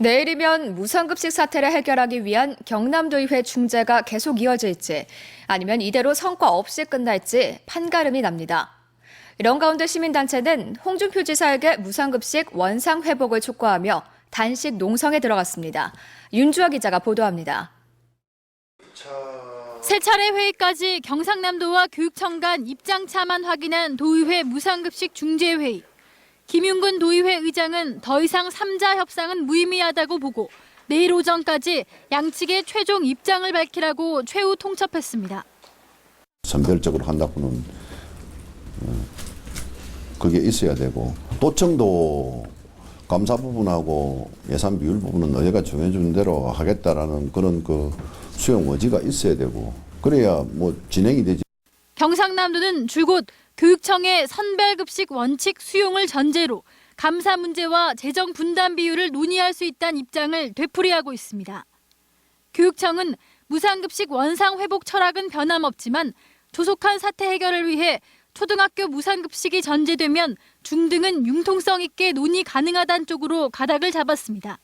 내일이면 무상급식 사태를 해결하기 위한 경남도의회 중재가 계속 이어질지 아니면 이대로 성과 없이 끝날지 판가름이 납니다. 이런 가운데 시민단체는 홍준표 지사에게 무상급식 원상 회복을 촉구하며 단식 농성에 들어갔습니다. 윤주아 기자가 보도합니다. 세 차례 회의까지 경상남도와 교육청 간 입장차만 확인한 도의회 무상급식 중재회의. 김윤근 도의회 의장은 더 이상 3자 협상은 무의미하다고 보고 내일 오전까지 양측의 최종 입장을 밝히라고 최후 통첩했습니다. 선별적으로 한다고는 어, 그게 있어야 되고 도청도 감사 부분하고 예산 비율 부분은 너희가 정해준 대로 하겠다라는 그런 그 수용 의지가 있어야 되고 그래야 뭐 진행이 되지. 경상남도는 줄곧 교육청의 선별급식 원칙 수용을 전제로 감사 문제와 재정 분담 비율을 논의할 수 있다는 입장을 되풀이하고 있습니다. 교육청은 무상급식 원상 회복 철학은 변함없지만 조속한 사태 해결을 위해 초등학교 무상급식이 전제되면 중등은 융통성 있게 논의 가능하다는 쪽으로 가닥을 잡았습니다.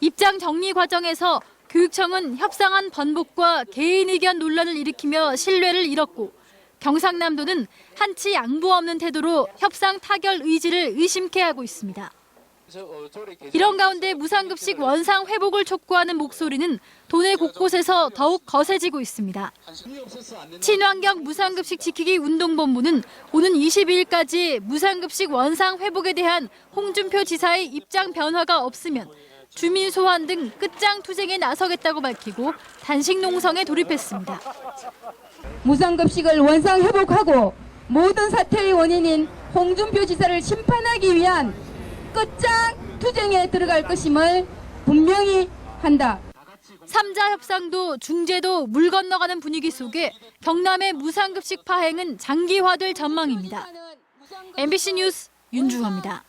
입장 정리 과정에서 교육청은 협상안 번복과 개인 의견 논란을 일으키며 신뢰를 잃었고 경상남도는 한치 양보 없는 태도로 협상 타결 의지를 의심케 하고 있습니다. 이런 가운데 무상급식 원상 회복을 촉구하는 목소리는 도내 곳곳에서 더욱 거세지고 있습니다. 친환경 무상급식 지키기 운동본부는 오는 22일까지 무상급식 원상 회복에 대한 홍준표 지사의 입장 변화가 없으면 주민 소환 등 끝장 투쟁에 나서겠다고 밝히고 단식 농성에 돌입했습니다. 무상급식을 원상 회복하고 모든 사태의 원인인 홍준표 지사를 심판하기 위한 끝장 투쟁에 들어갈 것임을 분명히 한다. 3자 협상도 중재도 물 건너가는 분위기 속에 경남의 무상급식 파행은 장기화될 전망입니다. MBC 뉴스 윤주호입니다.